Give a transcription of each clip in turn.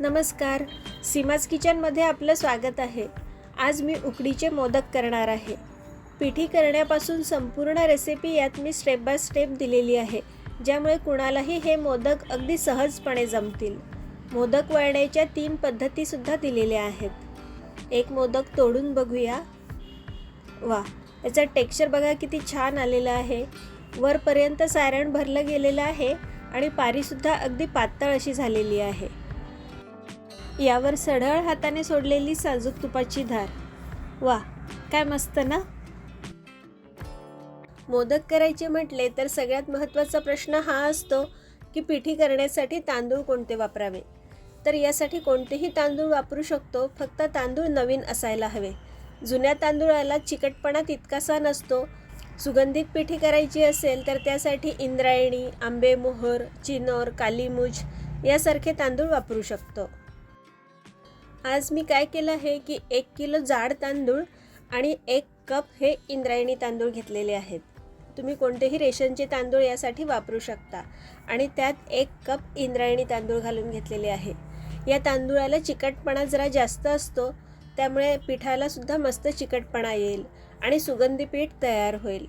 नमस्कार. सीमाज किचनमध्ये आपलं स्वागत आहे. आज मी उकडीचे मोदक करणार आहे. पिठी करण्यापासून संपूर्ण रेसिपी यात मी स्टेप बाय स्टेप दिलेली आहे. ज्यामुळे कुणालाही हे मोदक अगदी सहजपणे जमतील. मोदक वळण्याच्या तीन पद्धतीसुद्धा दिलेल्या आहेत. एक मोदक तोडून बघूया. वा याचा टेक्स्चर बघा किती छान आलेलं आहे. वरपर्यंत सारण भरलं गेलेलं आहे आणि पारीसुद्धा अगदी पातळ अशी झालेली आहे. यावर सढळ हाताने सोडलेली साजूक तुपाची धार. वा काय मस्त ना? मोदक करायचे म्हटले तर सगळ्यात महत्त्वाचा प्रश्न हा असतो की पिठी करण्यासाठी तांदूळ कोणते वापरावे? तर यासाठी कोणतेही तांदूळ वापरू शकतो फक्त तांदूळ नवीन असायला हवे. जुन्या तांदूळाला चिकटपणा तितकासा नसतो. सुगंधित पिठी करायची असेल तर त्यासाठी इंद्रायणी आंबेमोहर चिनोर कालीमुज यासारखे तांदूळ वापरू शकतो. आज मी काय केलं आहे की एक किलो जाड तांदूळ आणि एक कप हे इंद्रायणी तांदूळ घेतलेले आहेत. तुम्ही कोणतेही रेशनचे तांदूळ यासाठी वापरू शकता. आणि त्यात एक कप इंद्रायणी तांदूळ घालून घेतलेले आहे. या तांदूळाला चिकटपणा जरा जास्त असतो त्यामुळे पिठाला सुद्धा मस्त चिकटपणा येईल आणि सुगंधी पीठ तयार होईल.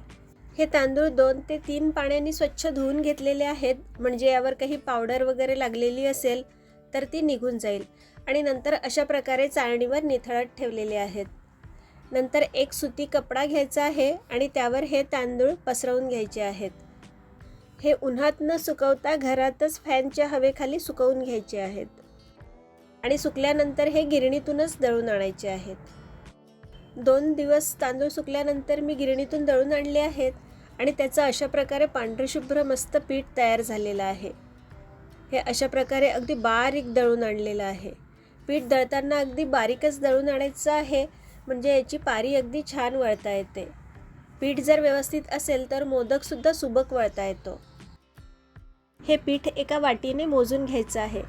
हे तांदूळ दोन ते तीन पाण्याने स्वच्छ धुवून घेतलेले आहेत. म्हणजे यावर काही पावडर वगैरे लागलेली असेल तर ती निघून जाईल. आणि नंतर अशा प्रकारे चाळणीवर निथळत ठेवलेले आहेत. नंतर एक सुती कपडा घ्यायचा आहे आणि त्यावर हे तांदूळ पसरवून घ्यायचे आहेत. हे उन्हात न सुकवता घरातच फॅनच्या हवेखाली सुकवून घ्यायचे आहेत. आणि सुकल्यानंतर हे गिरणीतूनच दळून आणायचे आहेत. दोन दिवस तांदूळ सुकल्यानंतर मी गिरणीतून दळून आणले आहेत आणि त्याचं अशा प्रकारे पांढरशुभ्र मस्त पीठ तयार झालेलं आहे. हे अशा प्रकारे अगदी बारीक दळून आणलेलं आहे. पीठ दळताना अगदी बारीकच दळून आणायचं आहे म्हणजे याची पारी अगदी छान वळता येते. पीठ जर व्यवस्थित असेल तर मोदकसुद्धा सुबक वळता येतो. हे पीठ एका वाटीने मोजून घ्यायचं आहे.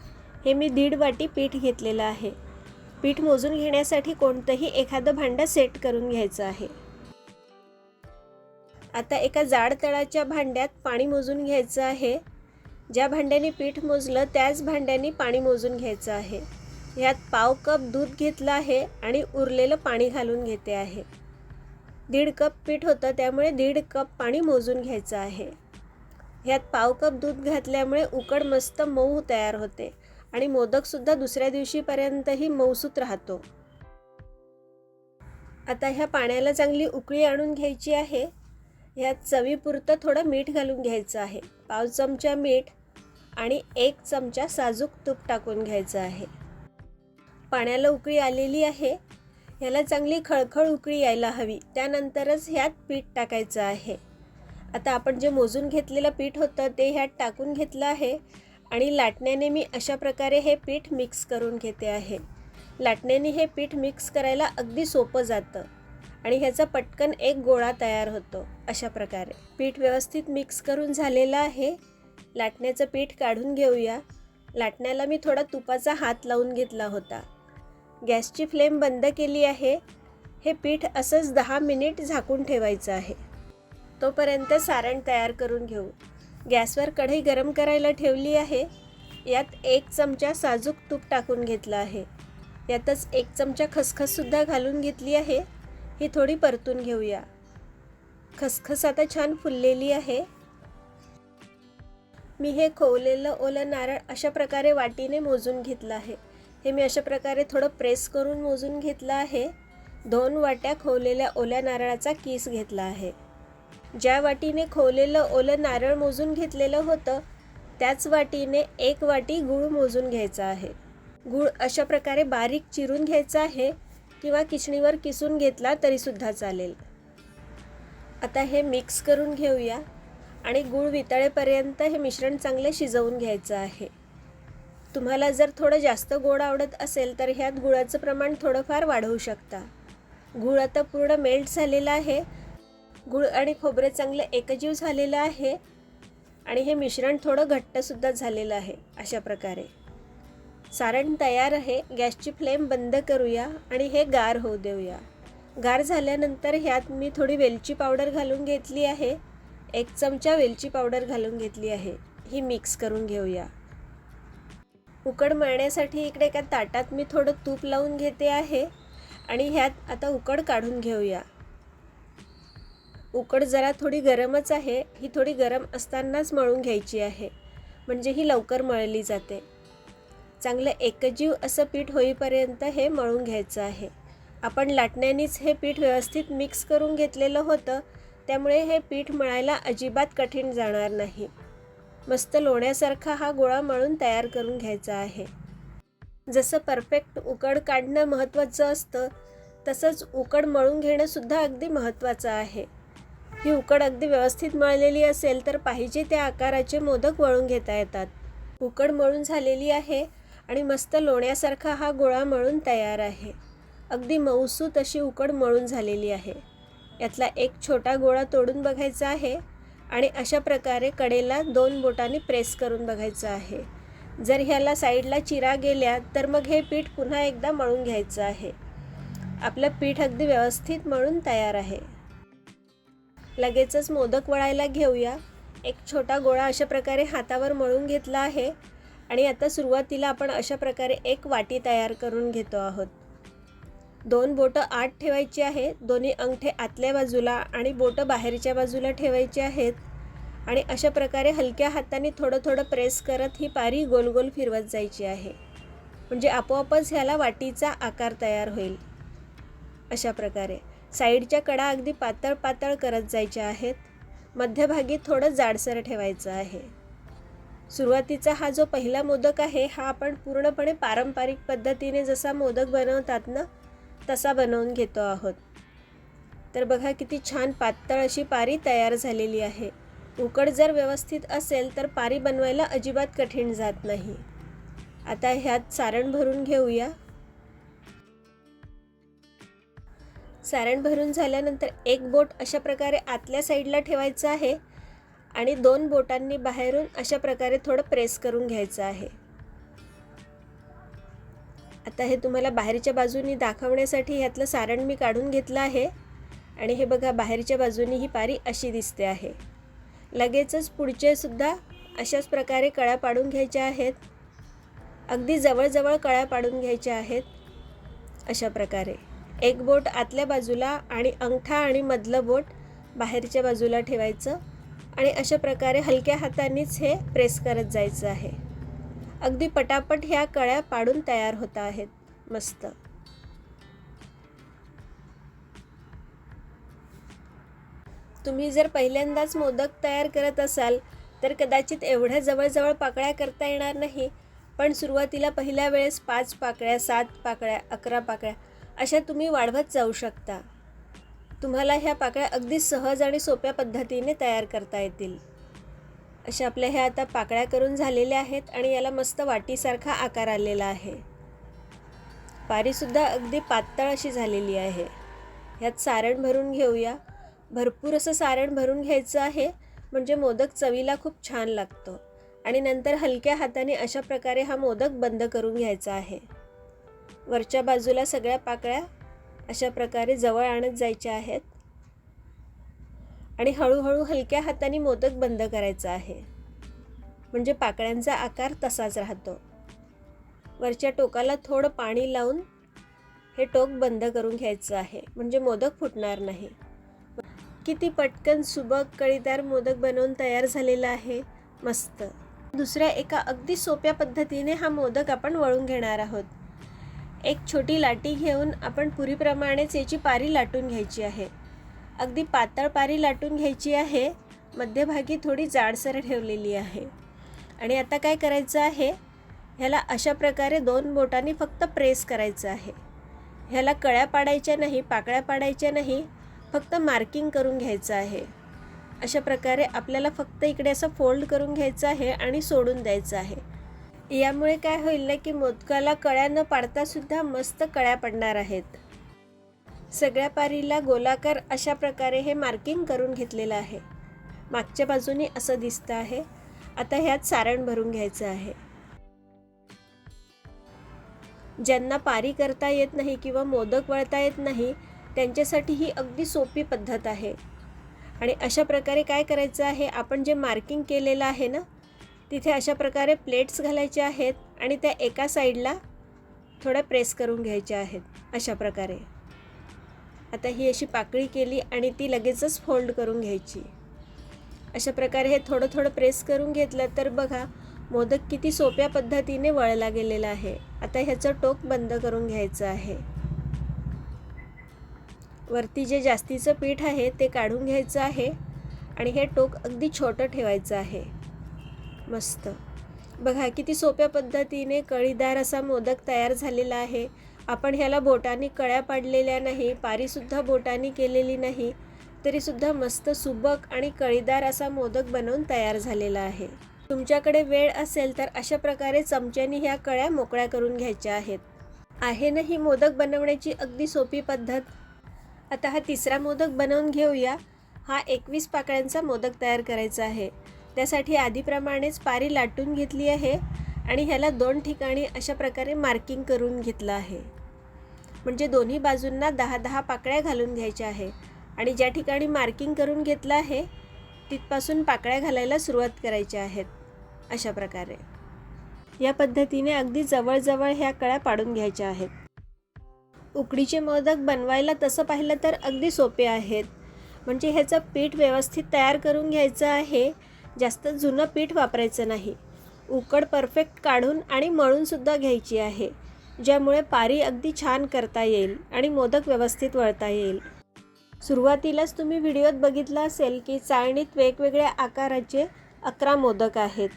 हे मी दीड वाटी पीठ घेतलेलं आहे. पीठ मोजून घेण्यासाठी कोणतंही एखादं भांडं सेट करून घ्यायचं आहे. आता एका जाड तळाच्या भांड्यात पाणी मोजून घ्यायचं आहे. ज्या भांड्याने पीठ मोजलं त्याच भांड्याने पाणी मोजून घ्यायचं आहे. ह्यात पाव कप दूध घेतलं आहे आणि उरलेलं पाणी घालून घेते आहे. दीड कप पीठ होतं त्यामुळे दीड कप पाणी मोजून घ्यायचं आहे. ह्यात पाव कप दूध घातल्यामुळे उकड मस्त मऊ तयार होते आणि मोदकसुद्धा दुसऱ्या दिवशीपर्यंतही मऊसूत राहतो. आता ह्या पाण्याला चांगली उकळी आणून घ्यायची आहे. ह्यात चवीपुरतं थोडं मीठ घालून घ्यायचं आहे. पाव चमचा मीठ आणि एक चमचा साजूक तूप टाकून घ्यायचं आहे. पाण्याला उकळी आलेली आहे. ह्याला चांगली खळखळ उकळी यायला हवी. त्यानंतरच ह्यात पीठ टाकायचं आहे. आता आपण जे मोजून घेतलेलं पीठ होतं ते ह्यात टाकून घेतलं आहे. आणि लाटण्याने मी अशा प्रकारे हे पीठ मिक्स करून घेते आहे. लाटण्याने हे पीठ मिक्स करायला अगदी सोपं जातं. आणि ह्याचा पटकन एक गोळा तयार होतो अशा प्रकारे. पीठ व्यवस्थित मिक्स करून झालेलं आहे. लाटण्याचं पीठ काढून घेऊया. लाटण्याला मी थोडा तुपाचा हात लावून घेतला होता. गॅसची फ्लेम बंद केली आहे. हे पीठ असंच दहा मिनिट झाकून ठेवायचं आहे. तोपर्यंत सारण तयार करून घेऊ. गॅसवर कढई गरम करायला ठेवली आहे. यात एक चमचा साजूक तूप टाकून घेतलं आहे. यातच एक चमचा खसखससुद्धा घालून घेतली आहे. ही थोडी परतून घेऊया. खसखस आता छान फुललेली आहे. मी हे खोवलेलं ओलं नारळ अशा प्रकारे वाटीने मोजून घेतलं आहे. हे मी अशा प्रकारे थोडं प्रेस करून मोजून घेतलं आहे. दोन वाट्या खोवलेल्या ओल्या नारळाचा किस घेतला आहे. ज्या वाटीने खोवलेलं ओलं नारळ मोजून घेतलेलं होतं त्याच वाटीने एक वाटी गूळ मोजून घ्यायचा आहे. गूळ अशा प्रकारे बारीक चिरून घ्यायचा आहे किंवा किचणीवर किसून घेतला तरीसुद्धा चालेल. आता हे मिक्स करून घेऊया आणि गूळ वितळेपर्यंत हे मिश्रण चांगले शिजवून घ्यायचं आहे. तुम्हाला जर थोडं जास्त गोड आवडत असेल तर ह्यात गुळाचं प्रमाण थोडंफार वाढवू शकता. गूळ आता पूर्ण मेल्ट झालेला आहे. गूळ आणि खोबरे चांगलं एकजीव झालेलं आहे आणि हे मिश्रण थोडं घट्टसुद्धा झालेलं आहे अशा प्रकारे. सारण तयार आहे. गॅसची फ्लेम बंद करूया आणि हे गार होऊ देऊया. गार झाल्यानंतर ह्यात मी थोडी वेलची पावडर घालून घेतली आहे. एक चमचा वेलची पावडर घालून घेतली आहे. ही मिक्स करून घेऊया. उकड मळण्यासाठी इकडे एका ताटात मी थोडं तूप लावून घेते आहे. आणि ह्यात आता उकड काढून घेऊया. उकड जरा थोडी गरमच आहे. ही थोडी गरम असतानाच मळून घ्यायची आहे. म्हणजे ही लवकर मळली जाते. चांगलं एकजीव असं पीठ होईपर्यंत हे मळून घ्यायचं आहे. आपण लाटण्यानेच हे पीठ व्यवस्थित मिक्स करून घेतलेलं होतं. त्यामुळे हे पीठ मळायला अजिबात कठीण जाणार नाही. मस्त लोण्यासारखा हा गोळा मळून तयार करून घ्यायचा आहे. जसं परफेक्ट उकड काढणं महत्त्वाचं असतं तसंच उकड मळून घेणंसुद्धा अगदी महत्त्वाचं आहे. ही उकड अगदी व्यवस्थित मळलेली असेल तर पाहिजे त्या आकाराचे मोदक वळून घेता येतात. उकड मळून झालेली आहे आणि मस्त लोण्यासारखा हा गोळा मळून तयार आहे. अगदी मऊसूत अशी उकड मळून झालेली आहे. यातला एक छोटा गोळा तोडून बघायचा आहे. आणि अशा प्रकारे कडेला दोन बोटांनी प्रेस करून बघायचं आहे. जर ह्याला साईडला चिरा गेल्या तर मग हे पीठ पुन्हा एकदा मळून घ्यायचं आहे. आपलं पीठ अगदी व्यवस्थित मळून तयार आहे. लगेचच मोदक वळायला घेऊया. एक छोटा गोळा अशा प्रकारे हातावर मळून घेतला आहे. आणि आता सुरुवातीला आपण अशा प्रकारे एक वाटी तयार करून घेतो आहोत. दोन बोटं आत ठेवायची आहे दोन्ही अंगठे आतल्या बाजूला आणि बोटं बाहेरच्या बाजूला ठेवायची आहेत. आणि अशा प्रकारे हलक्या हाताने थोडं थोडं प्रेस करत ही पारी गोल गोल फिरवत जायची आहे. म्हणजे आपोआपच ह्याला वाटीचा आकार तयार होईल. अशा प्रकारे. साईडच्या कडा अगदी पातळ पातळ करत जायच्या आहेत. मध्यभागी थोडं जाडसर ठेवायचं आहे. सुरुवातीचा हा जो पहिला मोदक आहे हा आपण पूर्णपणे पारंपरिक पद्धतीने जसा मोदक बनवतात ना तसा बनवून घेतो आहोत. तर बघा किती छान पातळ अशी पारी तयार झालेली आहे. उकड जर व्यवस्थित असेल तर पारी बनवायला अजिबात कठीण जात नाही. आता ह्यात सारण भरून घेऊया. सारण भरून झाल्यानंतर एक बोट अशा प्रकारे आतल्या साईडला ठेवायचं आहे आणि दोन बोटांनी बाहेरून अशा प्रकारे थोडं प्रेस करून घ्यायचं आहे. आता हे तुम्हाला बाहेरच्या बाजूनी दाखवण्यासाठी ह्यातलं सारण मी काढून घेतलं आहे. आणि हे बघा बाहेरच्या बाजूनी ही पारी अशी दिसते आहे. लगेचच पुढचे सुद्धा अशाच प्रकारे कळ्या पाडून घ्यायच्या आहेत. अगदी जवळजवळ कळ्या पाडून घ्यायच्या आहेत अशा प्रकारे. एक बोट आतल्या बाजूला आणि अंगठा आणि मधलं बोट बाहेरच्या बाजूला ठेवायचं आणि अशा प्रकारे हलक्या हातानेच हे प्रेस करत जायचं आहे. अगदी पटापट ह्या कळ्या पाडून तयार होत आहेत. मस्त. तुम्ही जर पहिल्यांदाच मोदक तयार करत असाल तर कदाचित एवढ्या जवळजवळ पाकळ्या करता येणार नाही पण सुरुवातीला पहिल्या वेळेस पाच पाकळ्या सात पाकळ्या अकरा पाकळ्या अशा तुम्ही वाढवत जाऊ शकता. तुम्हाला ह्या पाकळ्या अगदी सहज आणि सोप्या पद्धतीने तयार करता येतील. अशा आपल्या ह्या आता पाकळ्या करून झालेल्या आहेत आणि याला मस्त वाटीसारखा आकार आलेला आहे. पारीसुद्धा अगदी पातळ अशी झालेली आहे. ह्यात सारण भरून घेऊया. भरपूर असं सारण भरून घ्यायचं आहे म्हणजे मोदक चवीला खूप छान लागतो. आणि नंतर हलक्या हाताने अशा प्रकारे हा मोदक बंद करून घ्यायचा आहे. वरच्या बाजूला सगळ्या पाकळ्या अशा प्रकारे जवळ आणत जायच्या आहेत. आणि हळूहळू हलक्या हाताने मोदक बंद करायचा आहे. म्हणजे पाकळ्यांचा आकार तसाच राहतो. वरच्या टोकाला थोडं पाणी लावून हे टोक बंद करून घ्यायचं आहे. म्हणजे मोदक फुटणार नाही. किती पटकन सुबक कळीदार मोदक बनवून तयार झालेला आहे. मस्त. दुसऱ्या एका अगदी सोप्या पद्धतीने हा मोदक आपण वळून घेणार आहोत. एक छोटी लाटी घेऊन आपण पुरीप्रमाणेच याची पारी लाटून घ्यायची आहे. अगदी पातळ पारी लाटून घ्यायची आहे. मध्यभागी थोडी जाडसर ठेवलेली आहे. आणि आता काय करायचं आहे? ह्याला अशा प्रकारे दोन बोटांनी फक्त प्रेस करायचं आहे. ह्याला कळ्या पाडायच्या नाही पाकळ्या पाडायच्या नाही फक्त मार्किंग करून घ्यायचं आहे. अशा प्रकारे आपल्याला फक्त इकडे असं फोल्ड करून घ्यायचं आहे आणि सोडून द्यायचं आहे. यामुळे काय होईल ना की मोदकाला कळ्या न पाडतासुद्धा मस्त कळ्या पडणार आहेत. सगळ्या पारीला गोलाकार अशा प्रकारे हे मार्किंग करून घेतलेलं आहे. मागच्या बाजूने असं दिसतं आहे. आता ह्यात सारण भरून घ्यायचं आहे. ज्यांना पारी करता येत नाही किंवा मोदक वळता येत नाही त्यांच्यासाठी ही अगदी सोपी पद्धत आहे. आणि अशा प्रकारे काय करायचं आहे? आपण जे मार्किंग केलेलं आहे ना तिथे अशा प्रकारे प्लेट्स घालायचे आहेत आणि त्या एका साईडला थोड्या प्रेस करून घ्यायच्या आहेत. अशा प्रकारे. आता ही अशी पाकळी केली आणि ती लगेचच फोल्ड करून घ्यायची. अशा प्रकारे हे थोडं थोडं प्रेस करून घेतलं तर बघा मोदक किती सोप्या पद्धतीने वळला गेलेला आहे. आता ह्याचं टोक बंद करून घ्यायचं आहे. वरती जे जास्तीचं पीठ आहे ते काढून घ्यायचं आहे आणि हे टोक अगदी छोटं ठेवायचं आहे. मस्त. बघा किती सोप्या पद्धतीने कळीदार असा मोदक तयार झालेला आहे. आपण ह्याला बोटाने कळ्या पाडलेल्या नाही पारीसुद्धा बोटाने केलेली नाही तरीसुद्धा मस्त सुबक आणि कळीदार असा मोदक बनवून तयार झालेला आहे. तुमच्याकडे वेळ असेल तर अशा प्रकारे चमच्यानी ह्या कळ्या मोकळ्या करून घ्यायच्या आहेत. आहे ना ही मोदक बनवण्याची अगदी सोपी पद्धत? आता हा तिसरा मोदक बनवून घेऊया. हा एकवीस पाकळ्यांचा मोदक तयार करायचा आहे. त्यासाठी आधीप्रमाणेच पारी लाटून घेतली आहे आणि ह्याला दोन ठिकाणी अशा प्रकारे मार्किंग करून घेतलं आहे. म्हणजे दोन्ही बाजूंना दहा दहा पाकळ्या घालून घ्यायच्या आहे. आणि ज्या ठिकाणी मार्किंग करून घेतलं आहे तिथपासून पाकळ्या घालायला सुरुवात करायच्या आहेत अशा प्रकारे. या पद्धतीने अगदी जवळजवळ ह्या कळ्या पाडून घ्यायच्या आहेत. उकडीचे मोदक बनवायला तसं पाहिलं तर अगदी सोपे आहेत. म्हणजे ह्याचं पीठ व्यवस्थित तयार करून घ्यायचं आहे. जास्त जुनं पीठ वापरायचं नाही. उकड परफेक्ट काढून आणि मळूनसुद्धा घ्यायची आहे. ज्यामुळे पारी अगदी छान करता येईल आणि मोदक व्यवस्थित वळता येईल. सुरुवातीलाच तुम्ही व्हिडिओत बघितलं असेल की चाळणीत वेगवेगळ्या आकाराचे अकरा मोदक आहेत.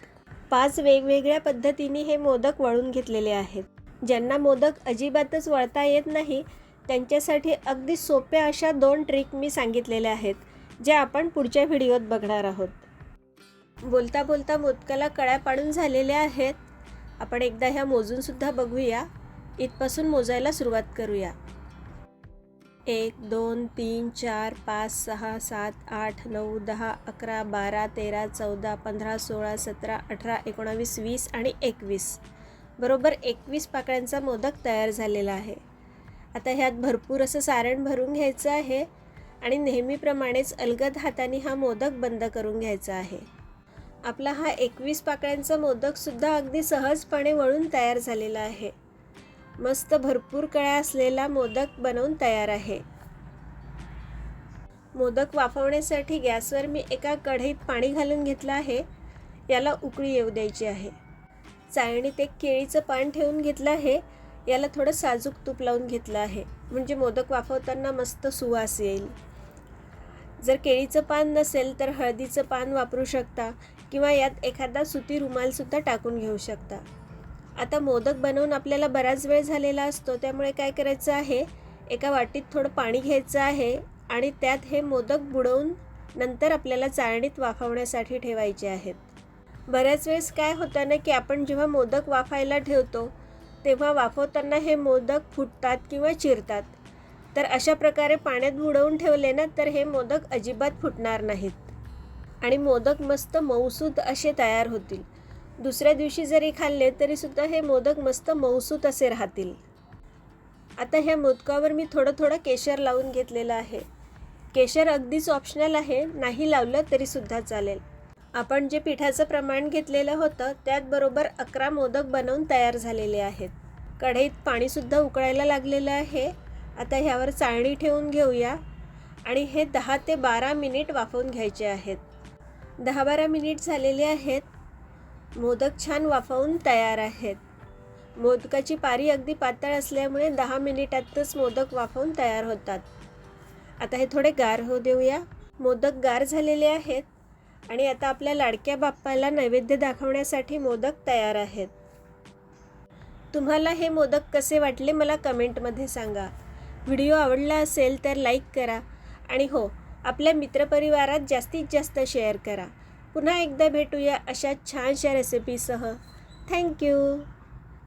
पाच वेगवेगळ्या पद्धतीने हे मोदक वळून घेतलेले आहेत. ज्यांना मोदक अजिबातच वळता येत नाही त्यांच्यासाठी अगदी सोप्या अशा दोन ट्रिक मी सांगितलेल्या आहेत ज्या आपण पुढच्या व्हिडिओत बघणार आहोत. बोलता बोलता मोदकाला कळ्या पाडून झालेल्या आहेत. आपण एकदा ह्या मोजूनसुद्धा बघूया. इथपासून मोजायला सुरुवात करूया. एक दोन तीन चार पाच सहा सात आठ नऊ दहा अकरा बारा तेरा चौदा पंधरा सोळा सतरा अठरा एकोणावीस वीस आणि एकवीस. बरोबर एकवीस पाकळ्यांचा मोदक तयार झालेला आहे. आता ह्यात भरपूर असं सारण भरून घ्यायचं आहे आणि नेहमीप्रमाणेच अलगद हाताने हा मोदक बंद करून घ्यायचा आहे. आपला हा एकवीस पाकळ्यांचा मोदकसुद्धा अगदी सहजपणे वळून तयार झालेला आहे. मस्त भरपूर कळ्या असलेला मोदक बनवून तयार आहे. मोदक वाफवण्यासाठी गॅसवर मी एका कढईत पाणी घालून घेतलं आहे. याला उकळी येऊ द्यायची आहे. चाळणीत एक केळीचं पान ठेवून घेतलं आहे. याला थोडं साजूक तूप लावून घेतलं आहे. म्हणजे मोदक वाफवताना मस्त सुवास येईल. जर केळीचं पान नसेल तर हळदीचं पान वापरू शकता किंवा यात एखादा सुती रुमालसुद्धा टाकून घेऊ शकता. आता मोदक बनवून आपल्याला बराच वेळ झालेला असतो त्यामुळे काय करायचं आहे एका वाटीत थोडं पाणी घ्यायचं आहे आणि त्यात हे मोदक बुडवून नंतर आपल्याला चाळणीत वाफवण्यासाठी ठेवायचे आहेत. बऱ्याच वेळेस काय होतं ना की आपण जेव्हा मोदक वाफायला ठेवतो तेव्हा वाफवताना हे मोदक फुटतात किंवा चिरतात. तर अशा प्रकारे पाण्यात बुडवून ठेवले ना तर हे मोदक अजिबात फुटणार नाहीत. आणि मोदक मस्त मऊसूत असे तयार होतील. दुसऱ्या दिवशी जरी खाल्ले तरीसुद्धा हे मोदक मस्त मऊसूत असे राहतील. आता ह्या मोदकावर मी थोडं थोडं केशर लावून घेतलेलं आहे. केशर अगदीच ऑप्शनल आहे नाही लावलं तरीसुद्धा चालेल. आपण जे पिठाचं प्रमाण घेतलेलं होतं त्यात बरोबर अकरा मोदक बनवून तयार झालेले आहेत. कढईत पाणीसुद्धा उकळायला लागलेलं आहे. आता ह्यावर चाळणी ठेवून घेऊया. आणि हे दहा ते बारा मिनिट वाफवून घ्यायचे आहेत. दहा बारा मिनिट झालेले आहेत. मोदक छान वाफवून तयार आहेत. मोदकाची पारी अगदी पातळ असल्यामुळे दहा मिनिटातच मोदक वाफवून तयार होतात. आता हे थोडे गार होऊ देऊया. मोदक गार झालेले आहेत आणि आता आपल्या लाडक्या बाप्पाला नैवेद्य दाखवण्यासाठी मोदक तयार आहेत. तुम्हाला हे मोदक कसे वाटले मला कमेंटमध्ये सांगा. व्हिडिओ आवडला असेल तर लाईक करा आणि हो आपल्या मित्रपरिवारात जास्तीत जास्त शेअर करा. पुन्हा एकदा भेटूया अशा छानशा रेसिपीसह थँक्यू